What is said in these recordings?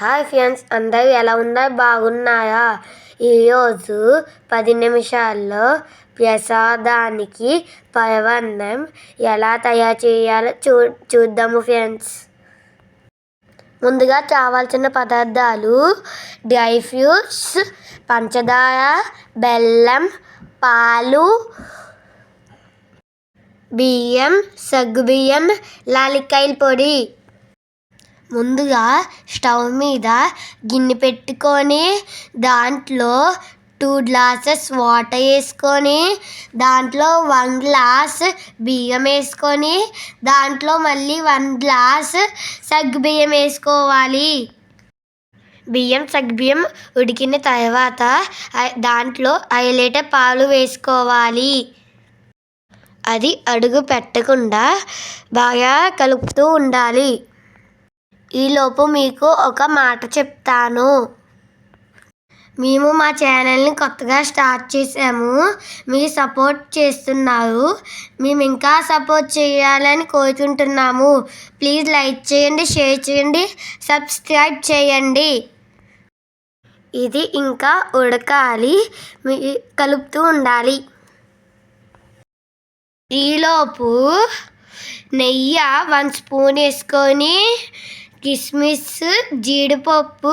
Hi friends అందరూ ఎలా ఉన్నారు బాగున్నారా? ఈరోజు పది నిమిషాల్లో ప్రసాదానికి పరవన్నం ఎలా తయారు చేయాలో చూ చూద్దాము ఫ్రెండ్స్. ముందుగా కావాల్సిన పదార్థాలు డ్రై ఫ్రూట్స్ పంచదార బెల్లం పాలు బియ్యం సగ్గుబియ్యం లాలిక్కాయల పొడి. ముందుగా స్టవ్ మీద గిన్నె పెట్టుకొని దాంట్లో టూ గ్లాసెస్ వాటర్ వేసుకొని దాంట్లో వన్ గ్లాస్ బియ్యం వేసుకొని దాంట్లో మళ్ళీ వన్ గ్లాస్ సగ్గుబియ్యం వేసుకోవాలి. బియ్యం సగ్గుబియ్యం ఉడికిన తర్వాత దాంట్లో ఐదు లీటర్ పాలు వేసుకోవాలి. అది అడుగు పెట్టకుండా బాగా కలుపుతూ ఉండాలి. ఈలోపు మీకు ఒక మాట చెప్తాను. మేము మా ఛానల్ని కొత్తగా స్టార్ట్ చేసాము మీరు సపోర్ట్ చేస్తున్నారు. మేము ఇంకా సపోర్ట్ చేయాలని కోరుకుంటున్నాము. ప్లీజ్ లైక్ చేయండి షేర్ చేయండి సబ్స్క్రైబ్ చేయండి. ఇది ఇంకా ఉడకాలి. మీ కలుపుతూ ఉండాలి. ఈలోపు నెయ్యి వన్ స్పూన్ వేసుకొని కిస్మిస్ జీడిపప్పు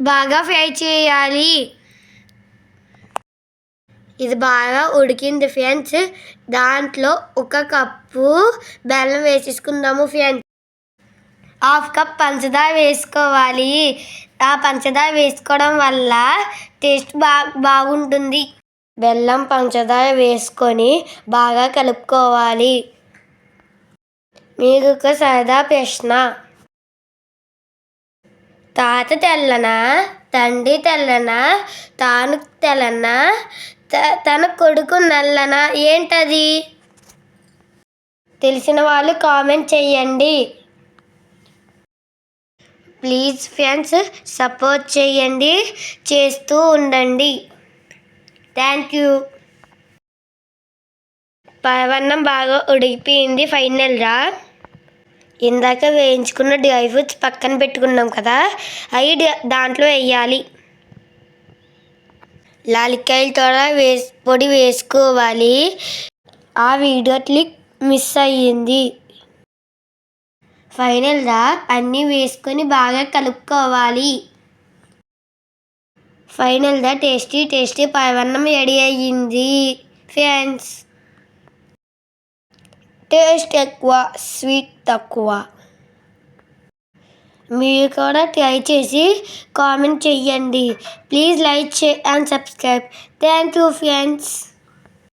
బాగా ఫ్రై చేయాలి. ఇది బాగా ఉడికింది ఫ్రెండ్స్. దాంట్లో ఒక కప్పు బెల్లం వేసేసుకుందాము ఫ్రెండ్స్. హాఫ్ కప్ పంచదార వేసుకోవాలి. ఆ పంచదార వేసుకోవడం వల్ల టేస్ట్ బా బాగుంటుంది. బెల్లం పంచదార వేసుకొని బాగా కలుపుకోవాలి. మీకు ఒక సరదా ప్రశ్న. తాత తెల్లనా? తండ్రి తెల్లనా? తాను తెల్లనా? తన కొడుకు నల్లనా? ఏంటది? తెలిసిన వాళ్ళు కామెంట్ చేయండి ప్లీజ్ ఫ్రెండ్స్ సపోర్ట్ చేయండి చేస్తూ ఉండండి. Thank you. పరవన్నం బాగా ఉడికిపోయింది ఫైనల్గా. ఇందాక వేయించుకున్న డ్రై ఫ్రూట్స్ పక్కన పెట్టుకున్నాం కదా అవి దాంట్లో వేయాలి. లాలిక్కాయలతో వేసి పొడి వేసుకోవాలి. ఆ వీడియో క్లిక్ మిస్ అయ్యింది. ఫైనల్గా అన్నీ వేసుకొని బాగా కలుపుకోవాలి. ఫైనల్గా టేస్టీ టేస్టీ పైవన్నం రెడీ అయ్యింది. ఫ్రెండ్స్. టేస్ట్ ఎక్కువ స్వీట్ తక్కువ. మీరు కూడా ట్రై చేసి కామెంట్ చెయ్యండి. Please like share and subscribe. Thank you friends.